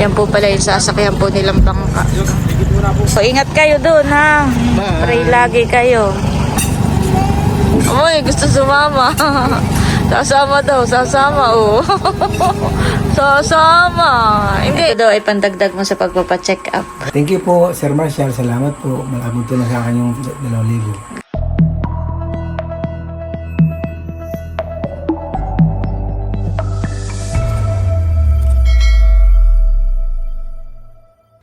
Yan po pala yung sasakyan po nilang bangka. So, ingat kayo doon ha. Pray lagi kayo. Uy, gusto sumama. Sasama daw, sasama oh. sasama. Hindi. Ito daw ay pandagdag mo sa pagpapacheck up. Thank you po, Sir Marshall. Salamat po. Malabot na sa akin yung 2,000.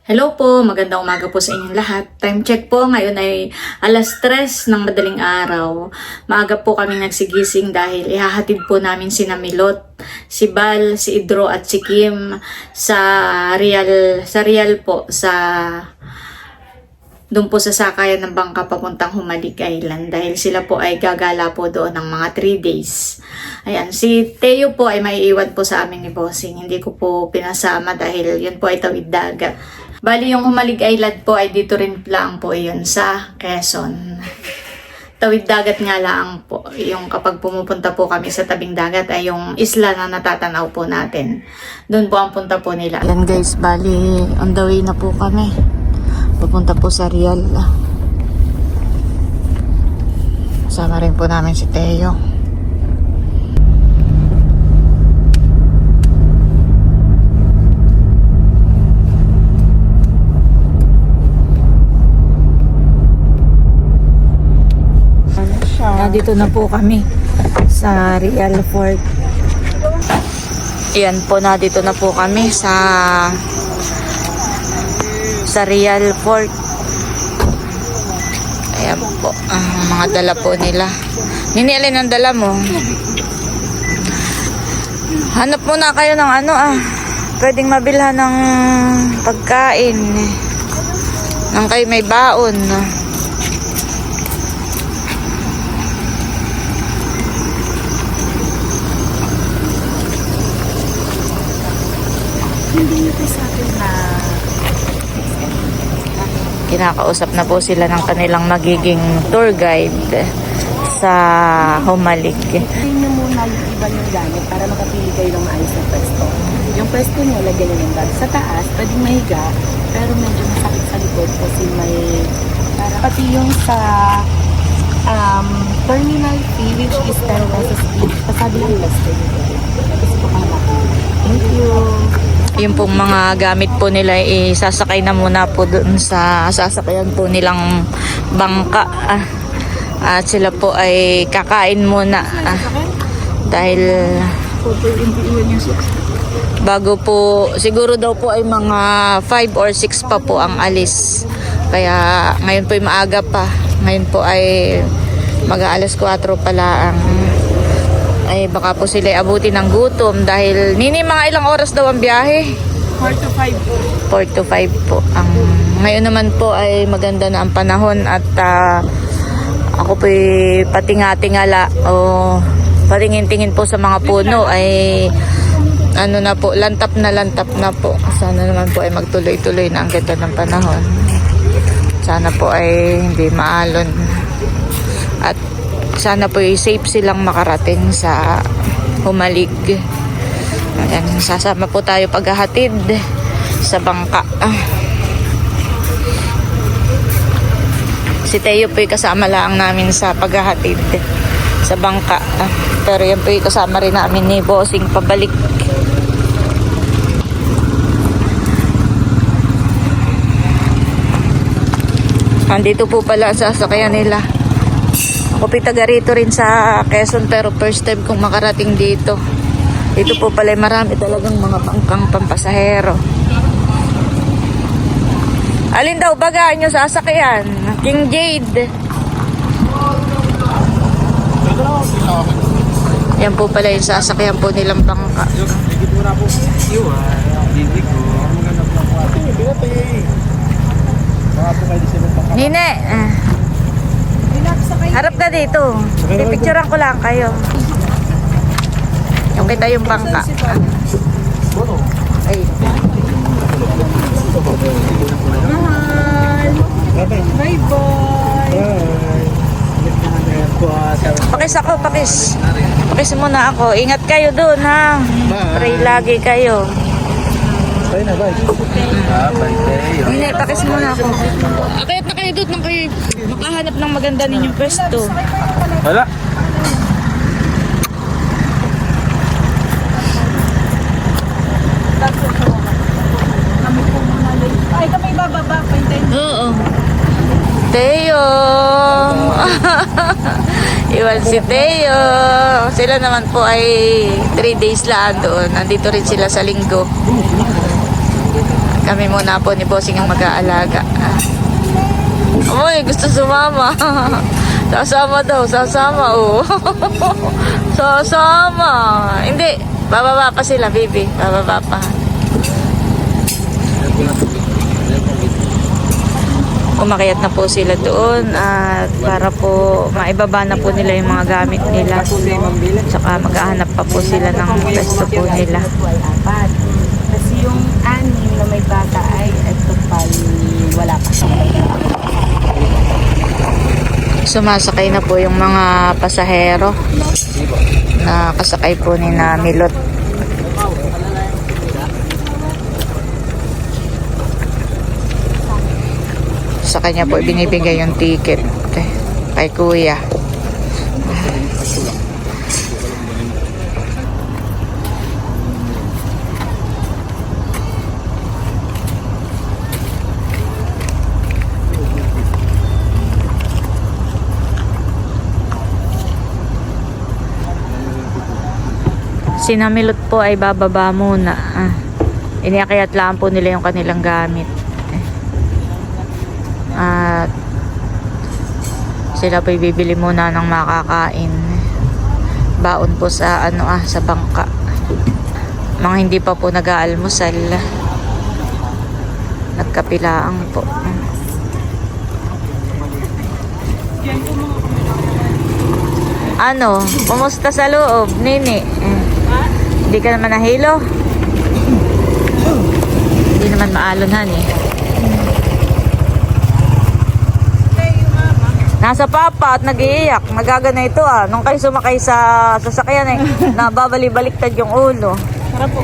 Hello po, magandang umaga po sa inyong lahat. Time check po, ngayon ay alas 3 ng madaling araw. Maaga po kami nagsigising dahil ihahatid po namin si Namilot, si Bal, si Idro at si Kim sa Real, sa Real po, sa doon po sa sakayan ng bangka papuntang Humalik Island dahil sila po ay gagala po doon ng mga 3 days. Ayan, si Teo po ay maiiwan po sa amin ni Bossing. Hindi ko po pinasama dahil yun po ay tawid dagat. Bali yung Humalik Island po ay dito rin lang po yun sa Quezon. Tawid dagat nga lang po. Yung kapag pumupunta po kami sa tabing dagat ay yung isla na natatanaw po natin. Doon po ang punta po nila. Yan guys, bali on the way na po kami. Papunta po sa Real. Kasama rin po namin si Teo. Nandito na po kami sa Real Fort. Yan po, nandito na po kami sa sa Real Fort. Ayan po, ang mga dala po nila. Nini, alin ang dala mo? Hanap muna kayo ng ano ah. Pwedeng mabilhan ng pagkain. Nang kayo may baon. Kinakausap na po sila ng kanilang magiging tour guide sa Humalik. Tingnan nyo muna yung iba yung gamit para makapili kayo ng maayos na pwesto. Yung pwesto nyo, lagyan nyo ng bag. Sa taas, pwedeng mahiga, pero medyo masakit sa likod kasi may... Para pati yung sa um, terminal fee, which is 10 pesos each, pasabi po kama. Thank you. Yung pong mga gamit po nila isasakay na muna po doon sa sasakyan po nilang bangka. Ah, At sila po ay kakain muna. Ah, dahil bago po, siguro daw po ay mga 5 or 6 pa po ang alis. Kaya ngayon po ay maaga pa. Ngayon po ay mag-aalas 4 pala ang ay baka po sila abuti ng gutom dahil nini mga ilang oras daw ang biyahe 4 to 5. 4 to 5 po ang ngayon naman po ay maganda na ang panahon at ah, ako po patinga-tingala o patingin-tingin po sa mga puno ay ano na po, lantap na lantap na po. Sana naman po ay magtuloy-tuloy na ang ganda ng panahon. Sana po ay hindi maalon. Sana po safe silang makarating sa humalig. Ayan, sasama po tayo paghahatid sa bangka. Si Teo po kasama lang namin sa paghahatid sa bangka. Pero yan po kasama rin namin ni Bossing pabalik. Andito po pala sa sasakyan nila. Ako po taga rito rin sa Quezon pero first time kong makarating dito. Dito po pala marami talagang mga bangkang pampasahero. Alin daw baga nyo sa sasakyan? King Jade. Yan po pala yung sasakyan po nilang bangka. Nine, ah, harap ka dito. Pipicturean ko lang kayo. Yung kita yung bangka. Ay. Pakis ako, pakis. Pakis muna ako. Ingat kayo doon ha. Pray lagi kayo. Tayo na, bye. Ah, bye. Hindi, pakis muna ako. Akayat na kayo doon nang kayo makahanap ng maganda ninyong pwesto. Wala. Ay, kami bababa. Paintay. Oo. Teo! Iwan si Teo. Sila naman po ay 3 days lang doon. Nandito rin sila sa linggo. Kami muna po ni Bossing ang mag-aalaga. Uy, gusto sumama. Sasama daw, sasama oh. sasama. Hindi, bababa pa sila, baby. Bababa pa. umakyat na po sila doon at para po maibaba na po nila yung mga gamit nila tsaka maghahanap pa po sila ng pwesto po nila apat. Kasi yung anim na may bata ay ito pa wala pa. sumasakay na po yung mga pasahero na kasakay po ni na Milot sa kanya po binibigay yung ticket eh, kay kuya Sinamilot po ay bababa muna. Ah. Iniakayat lang po nila yung kanilang gamit. At sila po bibili muna ng makakain. Baon po sa ano ah, sa bangka. Mga hindi pa po nag-aalmusal. Nagkapilaang po. Ano? Kumusta sa loob, Nini? Eh, Hindi ka naman nahilo? Hindi naman maalon, eh. Nasa papa at nag-iiyak. Nagagana ito ah. Nung kayo sumakay sa sasakyan eh, nababali-baliktad yung ulo. Tara po.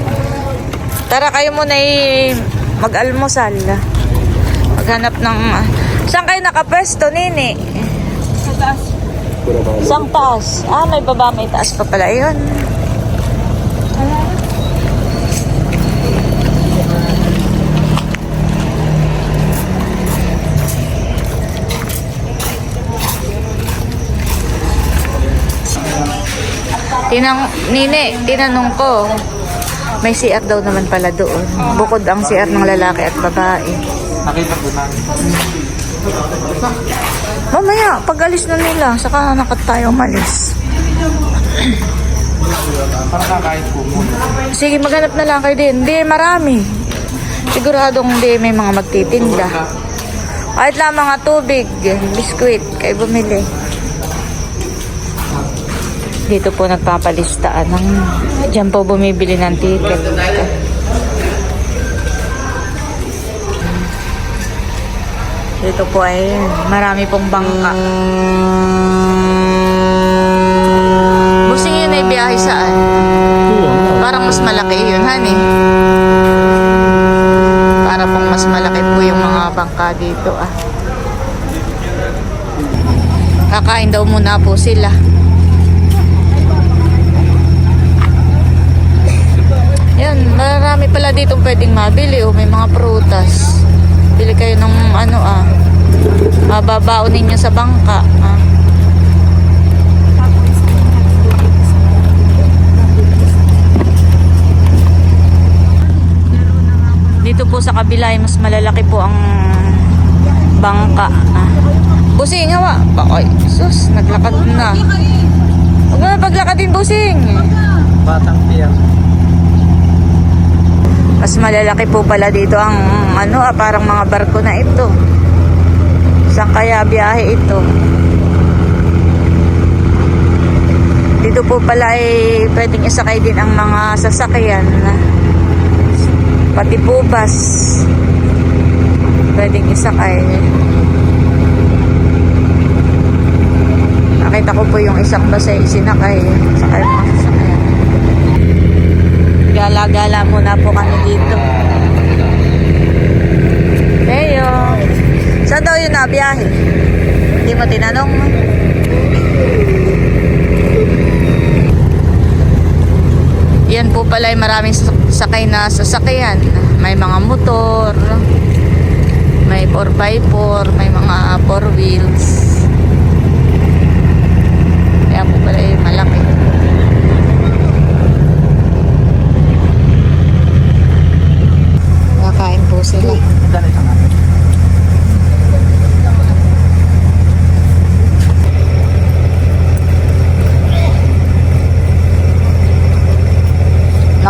Tara kayo muna eh, mag-almusal. Maghanap ng... Saan kayo nakapwesto, Nini? Sa taas. Sang taas? Ah, may baba, may taas pa pala yun. Tinang, nini, tinanong ko, may CR daw naman pala doon. Bukod ang CR ng lalaki at babae. Nakita ko na. Mamaya, pag alis na nila, saka nakat tayo malis. Para kakain po muna. Sige, maghanap na lang kayo din. Hindi, marami. Siguradong hindi may mga magtitinda. Kahit lang mga tubig, biskuit, kayo bumili. Dito po nagpapalistaan ng... Diyan po bumibili ng ticket. Dito po ay marami pong bangka. Busing yun ay biyahe saan? Parang mas malaki yun, honey. Para pong mas malaki po yung mga bangka dito, ah. Kakain daw muna po sila. Yan, marami pala dito pwedeng mabili, oh. May mga prutas. Bili kayo ng ano, ah. Mababaon ninyo sa bangka, ah. Dito po sa kabila ay mas malalaki po ang bangka. Ah. Busing, hawa. Ay, sus, naglakad na. Huwag mo na paglakadin, busing. Batang piyak. Mas malalaki po pala dito ang ano, ah, parang mga barko na ito. Saan kaya biyahe ito? Dito po pala ay pwedeng isakay din ang mga sasakyan. Pati po bus. Pwedeng isakay. Nakita ko po yung isang bus ay sinakay. Sakay. Gala-gala muna po kami dito. Teo. Saan daw yun nabiyahe? Hindi mo tinanong mo. Yan po pala ay maraming sakay na sasakyan. May mga motor, may 4x4, may mga 4 wheels.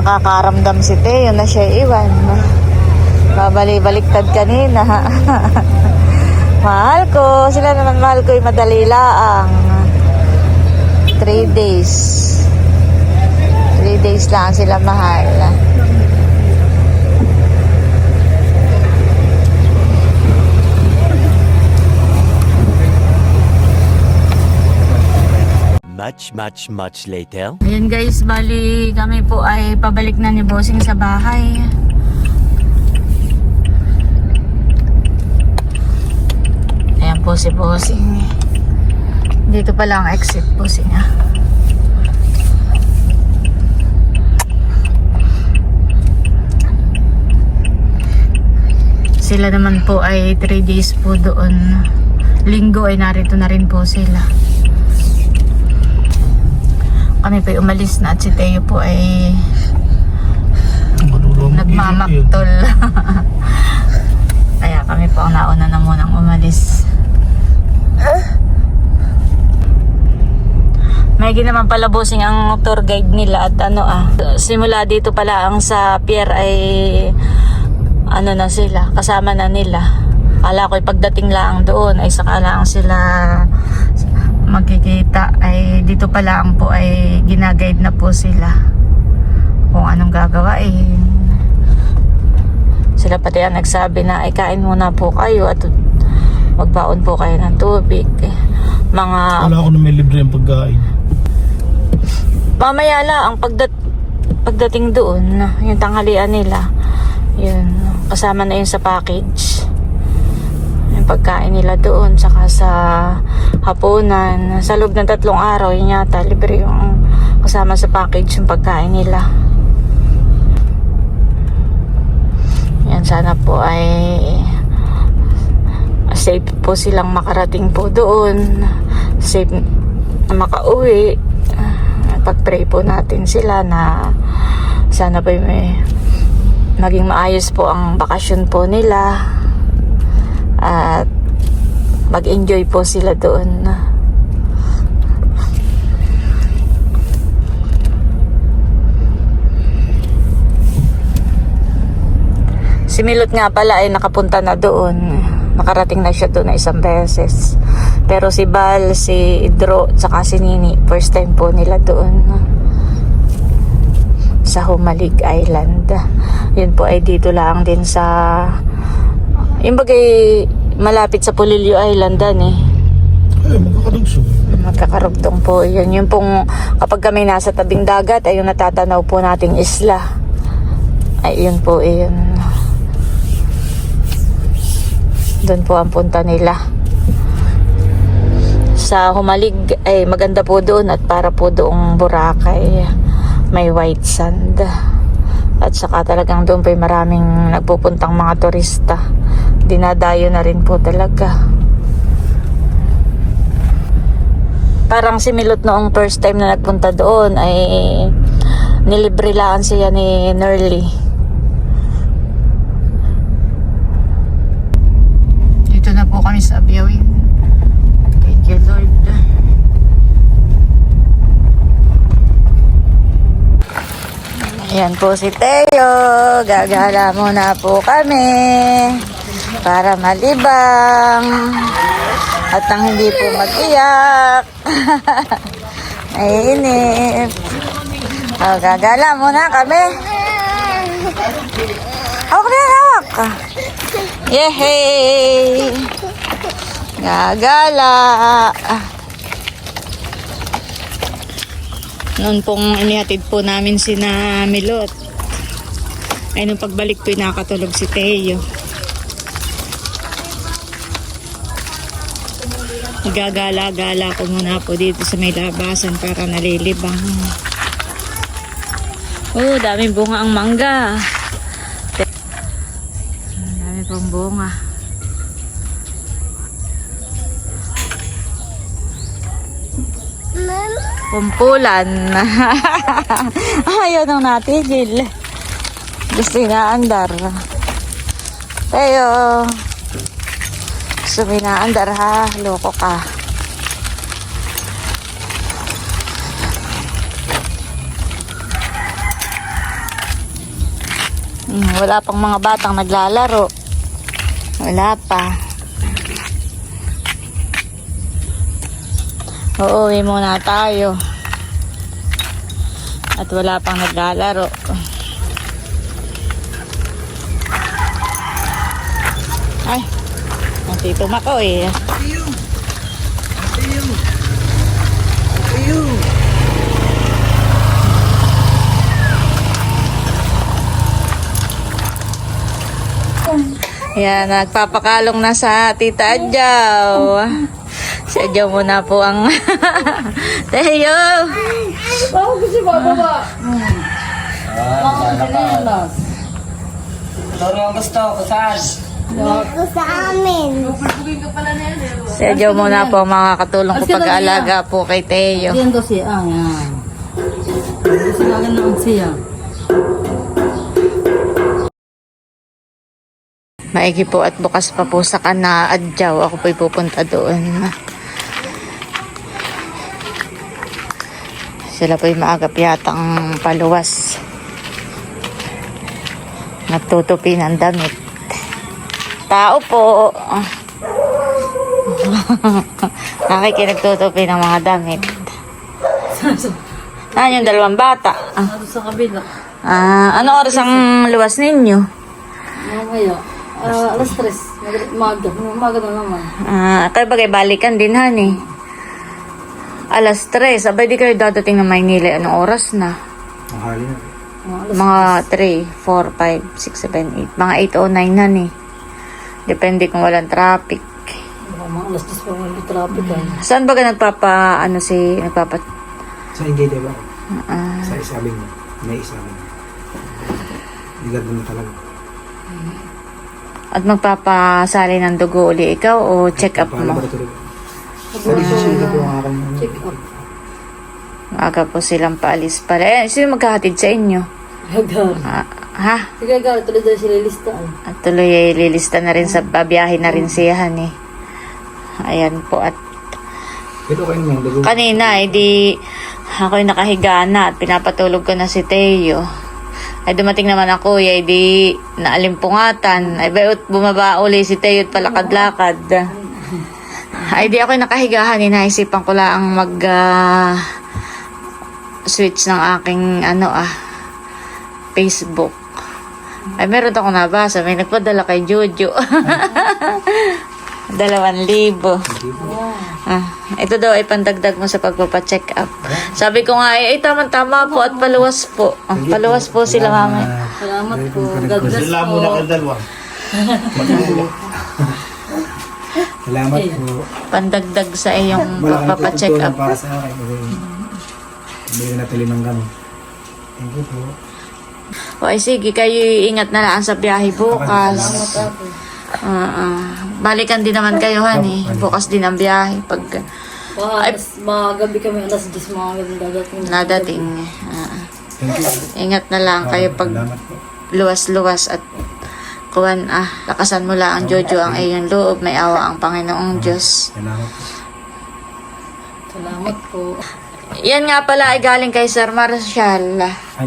Nakakaramdam si Teo na siya iwan. Babali-baliktad kanina. mahal ko. Sila naman mahal ko yung madali laang. Three days. Three days lang sila mahal. Much, much, much later. Ayan guys, bali kami po ay pabalik na ni Bossing sa bahay. Ayan po si Bossing. Dito pala ang exit Bossing ah. Sila naman po ay 3 days po doon. Linggo ay narito na rin po sila kami po umalis na at si Teo po ay nagmamaktol. Kaya kami po ang nauna na munang umalis. May naman pala bossing ang tour guide nila at ano ah. Simula dito pala ang sa pier ay ano na sila, kasama na nila. Kala ko pagdating lang doon ay saka lang sila magkikita ay dito pa lang po ay ginaguide na po sila. Kung anong gagawain. Sila pati ang nagsabi na ay kain muna po kayo at magbaon po kayo ng tubig. Mga Wala ako na may libre ang pagkain. mamaya lang ang pagdat pagdating doon yung tanghalian nila yun kasama na yun sa package yung pagkain nila doon saka sa hapunan. Sa loob ng tatlong araw yun yata libre yung kasama sa package yung pagkain nila. Yan sana po ay safe po silang makarating po doon. Safe makauwi. Pag-pray po natin sila na sana po may maging maayos po ang bakasyon po nila at mag-enjoy po sila doon. Si Milot nga pala ay nakapunta na doon. Nakarating na siya doon na isang beses. Pero si Bal, si Idro, tsaka si Nini, first time po nila doon sa Humalig Island. Yun po ay dito lang din sa yung bagay malapit sa Pulilio Island dan eh. Ay, magkakadugso. Magkakarugtong po yun. Yung pong kapag kami nasa tabing dagat ay yung natatanaw po nating isla. Ay yun po eh, yun. Doon po ang punta nila. Sa Humalig ay maganda po doon at para po doong Boracay may white sand. At saka talagang doon po ay maraming nagpupuntang mga turista. Dinadayo na rin po talaga. Parang si Milot noong first time na nagpunta doon ay nilibre lang siya ni Nerly. Dito na po kami sa Biawin. Thank you Lord. Ayan po si Teo. Gagala muna po kami para malibang at nang hindi po mag-iyak. Naiinip. O, gagala muna kami. Hawak na hawak. Yehey! Gagala. Noon pong inihatid po namin si na Milot. Ay nung pagbalik po nakatulog si Teo. Gagala-gala ko muna po dito sa may labasan para nalilibang. Oh, daming bunga ang mangga. Dami pong bunga. Pumpulan. Ayaw nang natigil. Gusto inaandar. Tayo. Gusto inaandar ha. Loko ka. Hmm, wala pang mga batang naglalaro. Wala pa. Uuwi muna tayo. At wala pang naglalaro. Ay, nandito mako eh. Yan, nagpapakalong na sa Tita Adjaw. Si Adjaw muna po ang... Teo! Si Adjaw muna po ang makakatulong ko pag-aalaga po kay Teo. Yan daw siya. Ah, yan. Sinagan naman siya. Maigi po at bukas pa po sa kana Adjaw. Ako po'y pupunta doon. Sila po'y maagap yatang paluwas. Nagtutupi ng damit. Tao po. Nakikinagtutupi ng mga damit. Saan yung dalawang bata? Ah, sa kabila? ah, ano oras ang luwas ninyo? Mamaya. Ah, alas tres. Mag- Umaga. Umaga na naman. Ah, kayo bagay balikan din, honey. Alas 3. Sabay di kayo dadating ng Maynila. Anong oras na? Ang hali na. Ah, alas Mga 3, 4, 5, 6, 7, 8. Mga 8 o 9 na ni. Depende kung walang traffic. Mga alas tres pa may traffic ay. Saan ba ka nagpapa, ano si, nagpapa, Sa hindi, diba? ah, Sa isabing mo. May isabing. Ligad mo na talaga. At magpapasali ng dugo uli ikaw o check up mo? Check up. Aga po silang paalis pala. Eh, sino magkahatid sa inyo? Ah, ha? Si Gagar, tuloy daw sila lista ay. At tuloy ay lilista na rin sa babiyahe na rin siya, honey. Ayan po at. Kanina, edi ako'y nakahiga na at pinapatulog ko na si Teo. Ay dumating naman ako, eh, di naalimpungatan. Ay bayot bumaba uli si Teo at palakad-lakad. Ay di ako'y nakahigahan, inaisipan ko lang mag ah, switch ng aking ano ah, Facebook. Ay meron ako nabasa, may nagpadala kay Jojo. Dalawan libo. Ah, ito daw ay pandagdag mo sa pagpapacheck up. Sabi ko nga ay, ay tama-tama po at paluwas po. Ah, paluwas po sila mama. Salamat po. God bless Sila po. muna kayo dalawa. Salamat po. Pandagdag sa iyong Malaking pagpapacheck tutulong up. para sa akin. Hindi na tuloy ng gamot. Thank you po. O ay sige, kayo ingat na lang sa biyahe bukas. Ah, ah. balikan din naman kayo, honey. Bukas din ang biyahe pag Baka alas, mga gabi kami alas 10 mga gabi dadating. nadating. Ah, Thank you. ingat na lang kayo pag po. luwas-luwas at kuwan ah, lakasan mo lang ang Jojo ang iyong loob. May awa ang Panginoong Diyos. Salamat po. Po. Yan nga pala ay galing kay Sir Marshall. Ay,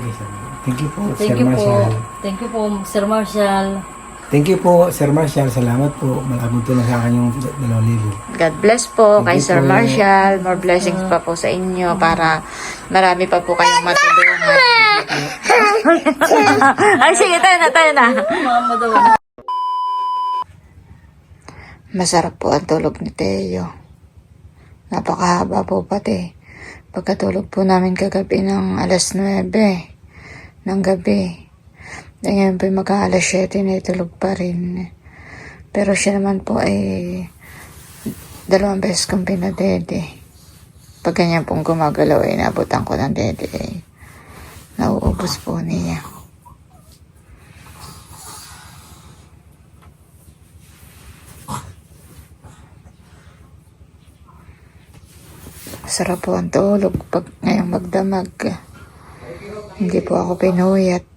Thank you po, Thank Sir you po. Marshall. Thank you po, Sir Marshall. Thank you po, Sir Marshall. Salamat po. Malaking tulong sa akin yung dalawang libo. God bless po Thank kay you Sir po. Marshall. More blessings pa po sa inyo para marami pa po kayong matulungan. ay, sige, tayo na, tayo na. Masarap po ang tulog ni Teo. Napakahaba po pati. Pagkatulog po namin kagabi ng alas 9 ng gabi. E ngayon po mag alas 7 na itulog pa rin. Pero siya naman po ay Dalawang beses kong pinadede. Pag ganyan pong gumagalaw ay nabutan ko ng dede eh. Nauubos po niya. Sarap po ang tulog pag ngayong magdamag. Hindi po ako pinuyat.